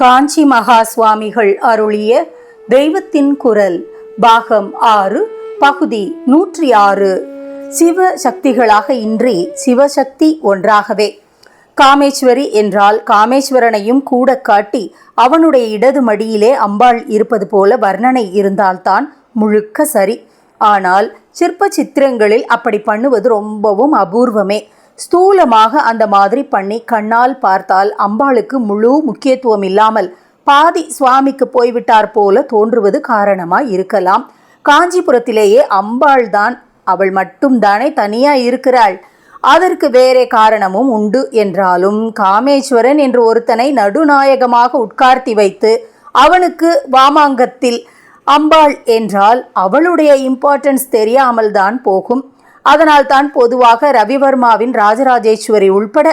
காஞ்சி மகா சுவாமிகள் அருளிய தெய்வத்தின் குரல் பாகம் ஆறு பகுதி நூற்றி ஆறு. சிவ சக்திகளாக இன்றி சிவசக்தி ஒன்றாகவே. காமேஸ்வரி என்றால் காமேஸ்வரனையும் கூட காட்டி அவனுடைய இடது மடியிலே அம்பாள் இருப்பது போல வர்ணனை இருந்தால்தான் முழுக்க சரி. ஆனால் சிற்ப சித்திரங்களில் அப்படி பண்ணுவது ரொம்பவும் அபூர்வமே. ஸ்தூலமாக அந்த மாதிரி பண்ணி கண்ணால் பார்த்தால் அம்பாளுக்கு முழு முக்கியத்துவம் இல்லாமல் பாதி சுவாமிக்கு போய்விட்டார் போல தோன்றுவது காரணமாய் இருக்கலாம். காஞ்சிபுரத்திலேயே அம்பாள் தான் அவள் மட்டும்தானே தனியாக இருக்கிறாள். அதற்கு வேறே காரணமும் உண்டு என்றாலும் காமேஸ்வரன் என்று ஒருத்தனை நடுநாயகமாக உட்கார்த்தி வைத்து அவனுக்கு வாமாங்கத்தில் அம்பாள் என்றால் அவளுடைய இம்பார்ட்டன்ஸ் தெரியாமல் தான் போகும். அதனால் தான் பொதுவாக ரவிவர்மாவின் ராஜராஜேஸ்வரி உள்பட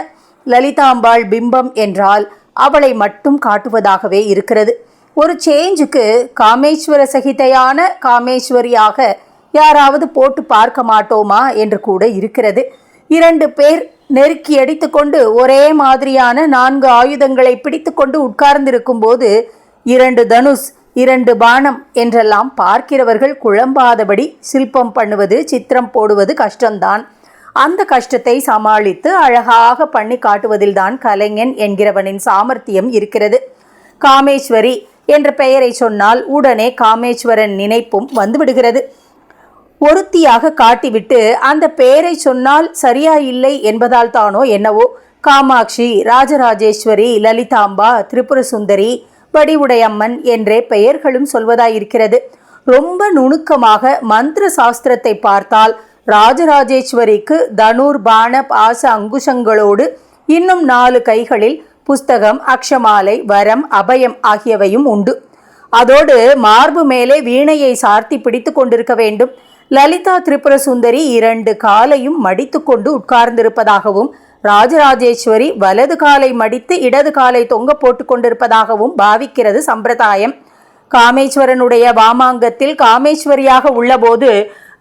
லலிதாம்பாள் பிம்பம் என்றால் அவளை மட்டும் காட்டுவதாகவே இருக்கிறது. ஒரு சேஞ்சுக்கு காமேஸ்வர சகிதையான காமேஸ்வரியாக யாராவது போட்டு பார்க்க மாட்டோமா என்று கூட இருக்கிறது. இரண்டு பேர் நெருக்கி அடித்துக்கொண்டு ஒரே மாதிரியான நான்கு ஆயுதங்களை பிடித்துக்கொண்டு உட்கார்ந்திருக்கும் போது இரண்டு தனுஷ் இரண்டு பானம் என்றெல்லாம் பார்க்கிறவர்கள் குழம்பாதபடி சிற்பம் பண்ணுவது சித்திரம் போடுவது கஷ்டம்தான். அந்த கஷ்டத்தை சமாளித்து அழகாக பண்ணி காட்டுவதில்தான் கலைஞன் என்கிறவனின் சாமர்த்தியம் இருக்கிறது. காமேஸ்வரி என்ற பெயரை சொன்னால் உடனே காமேஸ்வரன் நினைப்பும் வந்துவிடுகிறது. ஒருத்தியாக காட்டிவிட்டு அந்த பெயரை சொன்னால் சரியா இல்லை என்பதால் தானோ என்னவோ? காமாட்சி ராஜராஜேஸ்வரி லலிதாம்பா திரிபுர சுந்தரி வடிவுடையம்மன் என்றே பெயர்களும் சொல்வதாயிருக்கிறது. ரொம்ப நுணுக்கமாக மந்திர சாஸ்திரத்தை பார்த்தால் ராஜராஜேஸ்வரிக்கு தனுர் பான பாச அங்குஷங்களோடு இன்னும் நாலு கைகளில் புஸ்தகம் அக்ஷமாலை வரம் அபயம் ஆகியவையும் உண்டு. அதோடு மார்பு மேலே வீணையை சார்த்தி பிடித்து கொண்டிருக்க வேண்டும். லலிதா திரிபுர சுந்தரி இரண்டு காலையும் மடித்து கொண்டு உட்கார்ந்திருப்பதாகவும் ராஜராஜேஸ்வரி வலது காலை மடித்து இடது காலை தொங்க போட்டு கொண்டிருப்பதாகவும் பாவிக்கிறது சம்பிரதாயம். காமேஸ்வரனுடைய வாமாங்கத்தில் காமேஸ்வரியாக உள்ளபோது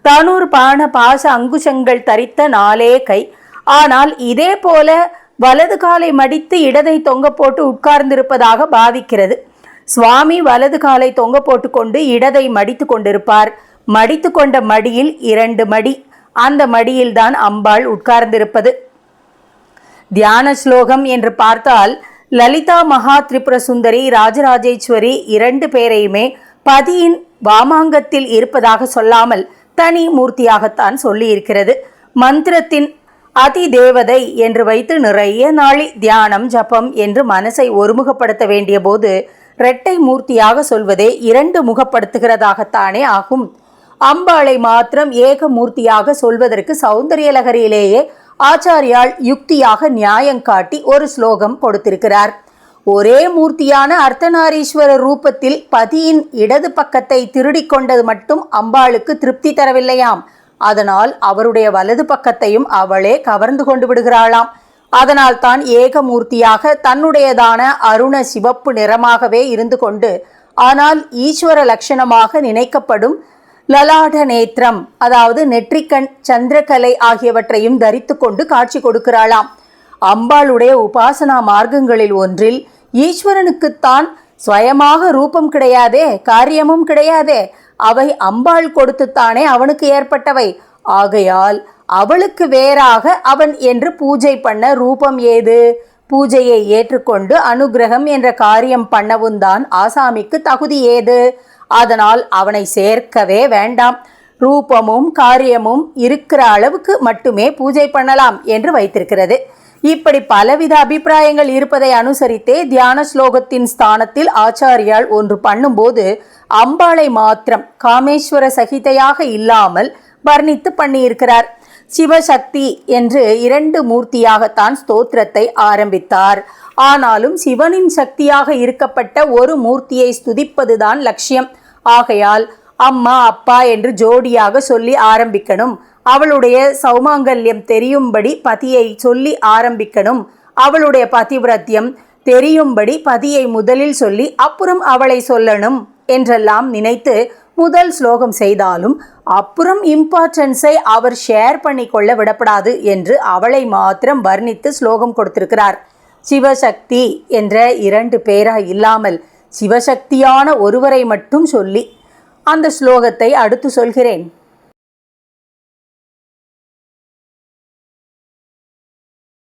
தனூர் பான பாச அங்குசங்கள் தரித்த நாலே கை. ஆனால் இதே போல வலது காலை மடித்து இடதை தொங்க போட்டு உட்கார்ந்திருப்பதாக பாவிக்கிறது. சுவாமி வலது காலை தொங்க போட்டுக்கொண்டு இடதை மடித்து கொண்டிருப்பார். மடித்து கொண்ட மடியில் இரண்டு மடி. அந்த மடியில்தான் அம்பாள் உட்கார்ந்திருப்பது. தியான ஸ்லோகம் என்று பார்த்தால் லலிதா மகா திரிபுர சுந்தரி ராஜராஜேஸ்வரி இரண்டு பேரையுமே பதியின் வாமாங்கத்தில் இருப்பதாக சொல்லாமல் தனி மூர்த்தியாகத்தான் சொல்லியிருக்கிறது. மந்திரத்தின் அதி தேவதை என்று வைத்து நிறைய நாளி தியானம் ஜபம் என்று மனசை ஒருமுகப்படுத்த வேண்டிய போது இரட்டை மூர்த்தியாக சொல்வதே இரண்டு முகப்படுத்துகிறதாகத்தானே ஆகும். அம்பாளை மாத்திரம் ஏக மூர்த்தியாக சொல்வதற்கு சௌந்தரியலகரியிலேயே ஆச்சாரியால் யுக்தியாக நியாயம் காட்டி ஒரு ஸ்லோகம் கொடுத்திருக்கிறார். ஒரே மூர்த்தியான அர்த்தநாரீஸ்வரர் ரூபத்தில் பதியின் இடது பக்கத்தை திருடிக் கொண்டது மட்டும் அம்பாளுக்கு திருப்தி தரவில்லையாம். அதனால் அவருடைய வலது பக்கத்தையும் அவளே கவர்ந்து கொண்டு விடுகிறாளாம். அதனால் தான் ஏகமூர்த்தியாக தன்னுடையதான அருண சிவப்பு நிறமாகவே இருந்து கொண்டு ஆனால் ஈஸ்வர லட்சணமாக நினைக்கப்படும் லலாட நேத்திரம் அதாவது நெற்றிக்கண் சந்திரகலை ஆகியவற்றையும் தரித்து கொண்டு காட்சி கொடுக்கிறாளாம். அம்பாளுடைய உபாசனா மார்க்கங்களில் ஒன்றில் ஈஸ்வரனுக்குத்தான் சுயமாக ரூபம் கிடையாதே காரியமும் கிடையாதே அவை அம்பாள் கொடுத்துத்தானே அவனுக்கு ஏற்பட்டவை. ஆகையால் அவளுக்கு வேறாக அவன் என்று பூஜை பண்ண ரூபம் ஏது? பூஜையை ஏற்றுக்கொண்டு அனுகிரகம் என்ற காரியம் பண்ணவும் தான் ஆசாமிக்கு தகுதி ஏது? அதனால் அவனை சேர்க்கவே வேண்டாம். ரூபமும் காரியமும் இருக்கிற அளவுக்கு மட்டுமே பூஜை பண்ணலாம் என்று வைத்திருக்கிறது. இப்படி பலவித அபிப்பிராயங்கள் இருப்பதை அனுசரித்தே தியான ஸ்லோகத்தின் ஸ்தானத்தில் ஆச்சாரியால் ஒன்று பண்ணும்போது அம்பாளை மாத்திரம் காமேஸ்வர சகிதையாக இல்லாமல் வர்ணித்து பண்ணியிருக்கிறார். சிவசக்தி என்று இரண்டு மூர்த்தியாகத்தான் ஸ்தோத்திரத்தை ஆரம்பித்தார். ஆனாலும் சிவனின் சக்தியாக இருக்கப்பட்ட ஒரு மூர்த்தியை ஸ்துதிப்பதுதான் லட்சியம். ஆகையால் அம்மா அப்பா என்று ஜோடியாக சொல்லி ஆரம்பிக்கணும். அவளுடைய சௌமாங்கல்யம் தெரியும்படி பதியை சொல்லி ஆரம்பிக்கணும். அவளுடைய பதிவிரத்தியம் தெரியும்படி பதியை முதலில் சொல்லி அப்புறம் அவளை சொல்லணும் என்றெல்லாம் நினைத்து முதல் ஸ்லோகம் செய்தாலும் அப்புறம் இம்பார்ட்டன்ஸை அவர் ஷேர் பண்ணி கொள்ள விடப்படாது என்று அவளை மாத்திரம் வர்ணித்து ஸ்லோகம் கொடுத்திருக்கிறார். சிவசக்தி என்ற இரண்டு பேராக இல்லாமல் சிவசக்தியான ஒருவரை மட்டும் சொல்லி அந்த ஸ்லோகத்தை அடுத்து சொல்கிறேன்.